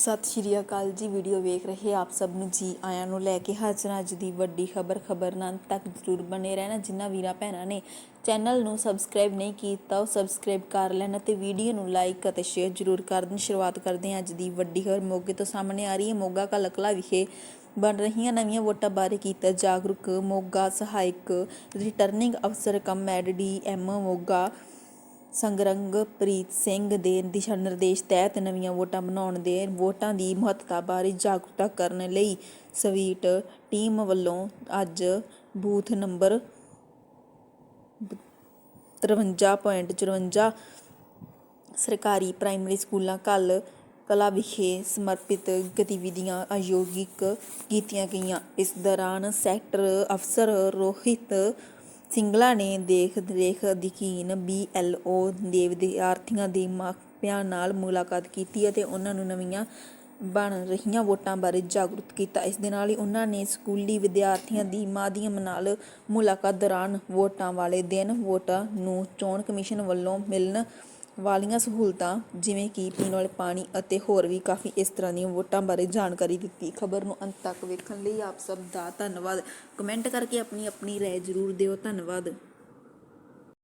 ਸਤਿ ਸ਼੍ਰੀ ਅਕਾਲ ਜੀ। ਵੀਡੀਓ ਵੇਖ ਰਹੇ ਆਪ ਸਭ ਨੂੰ ਜੀ ਆਇਆਂ ਨੂੰ ਲੈ ਕੇ ਹਾਜ਼ਰ ਅੱਜ ਦੀ ਵੱਡੀ ਖਬਰ। ਖਬਰ ਨਾਲ ਤੱਕ ਜ਼ਰੂਰ ਬਣੇ ਰਹਿਣਾ। ਜਿਨ੍ਹਾਂ ਵੀਰਾਂ ਭੈਣਾਂ ਨੇ ਚੈਨਲ ਨੂੰ ਸਬਸਕ੍ਰਾਈਬ ਨਹੀਂ ਕੀਤਾ, ਉਹ ਸਬਸਕ੍ਰਾਈਬ ਕਰ ਲੈਣ ਅਤੇ ਵੀਡੀਓ ਨੂੰ ਲਾਈਕ ਅਤੇ ਸ਼ੇਅਰ ਜ਼ਰੂਰ ਕਰ ਦੇਣ। ਸ਼ੁਰੂਆਤ ਕਰਦੇ ਹਾਂ ਅੱਜ ਦੀ ਵੱਡੀ ਖਬਰ। ਮੋਗੇ ਤੋਂ ਸਾਹਮਣੇ ਆ ਰਹੀ ਹੈ ਮੋਗਾ ਕਲਕਲਾ ਵਿਖੇ ਬਣ ਰਹੀਆਂ ਨਵੀਆਂ ਵੋਟਾਂ ਬਾਰੇ ਕੀਤਾ ਜਾਗਰੂਕ। ਮੋਗਾ ਸਹਾਇਕ returning officer cum A D M Moga ਸੰਗਰੰਗਪ੍ਰੀਤ Singh ਦੇ ਦਿਸ਼ਾ ਨਿਰਦੇਸ਼ ਤਹਿਤ ਨਵੀਆਂ ਵੋਟਾਂ ਬਣਾਉਣ ਦੇ ਵੋਟਾਂ ਦੀ ਮਹੱਤਤਾ ਬਾਰੇ ਜਾਗਰੂਕਤਾ ਕਰਨ ਲਈ ਸਵੀਟ ਟੀਮ ਵੱਲੋਂ ਅੱਜ ਬੂਥ ਨੰਬਰ 53.54 ਸਰਕਾਰੀ ਪ੍ਰਾਇਮਰੀ ਸਕੂਲਾਂ ਕੱਲ ਕਲਾ ਵਿਖੇ ਸਮਰਪਿਤ ਗਤੀਵਿਧੀਆਂ ਆਯੋਜਿਤ ਕੀਤੀਆਂ ਗਈਆਂ। ਇਸ ਦੌਰਾਨ ਸੈਕਟਰ ਅਫਸਰ ਰੋਹਿਤ ਸਿੰਗਲਾ ਨੇ ਦੇਖ ਰੇਖ ਅਧਿਕੀਨ ਬੀਐਲਓ ਦੇ ਵਿਦਿਆਰਥੀਆਂ ਦੇ ਮਾਪਿਆਂ ਨਾਲ ਮੁਲਾਕਾਤ ਕੀਤੀ ਅਤੇ ਉਹਨਾਂ ਨੂੰ ਨਵੀਆਂ ਬਣ ਰਹੀਆਂ ਵੋਟਾਂ ਬਾਰੇ ਜਾਗਰੂਕ ਕੀਤਾ। ਇਸ ਦੇ ਨਾਲ ਹੀ ਉਹਨਾਂ ਨੇ ਸਕੂਲੀ ਵਿਦਿਆਰਥੀਆਂ ਦੀ ਮਾਧਿਅਮ ਨਾਲ ਮੁਲਾਕਾਤ ਦੌਰਾਨ ਵੋਟਾਂ ਵਾਲੇ ਦਿਨ ਵੋਟਾਂ ਨੂੰ ਚੋਣ ਕਮਿਸ਼ਨ ਵੱਲੋਂ ਮਿਲਣ ਵਾਲੀਆਂ ਸਹੂਲਤਾਂ, ਜਿਵੇਂ ਕਿ ਪੀਣ ਵਾਲੇ ਪਾਣੀ ਅਤੇ ਹੋਰ ਵੀ ਕਾਫੀ ਇਸ ਤਰ੍ਹਾਂ ਦੀਆਂ ਵੋਟਾਂ ਬਾਰੇ ਜਾਣਕਾਰੀ ਦਿੱਤੀ। ਖਬਰ ਨੂੰ ਅੰਤ ਤੱਕ ਵੇਖਣ ਲਈ ਆਪ ਸਭ ਦਾ ਧੰਨਵਾਦ। ਕਮੈਂਟ ਕਰਕੇ ਆਪਣੀ ਆਪਣੀ ਰਾਏ ਜ਼ਰੂਰ ਦਿਓ। ਧੰਨਵਾਦ।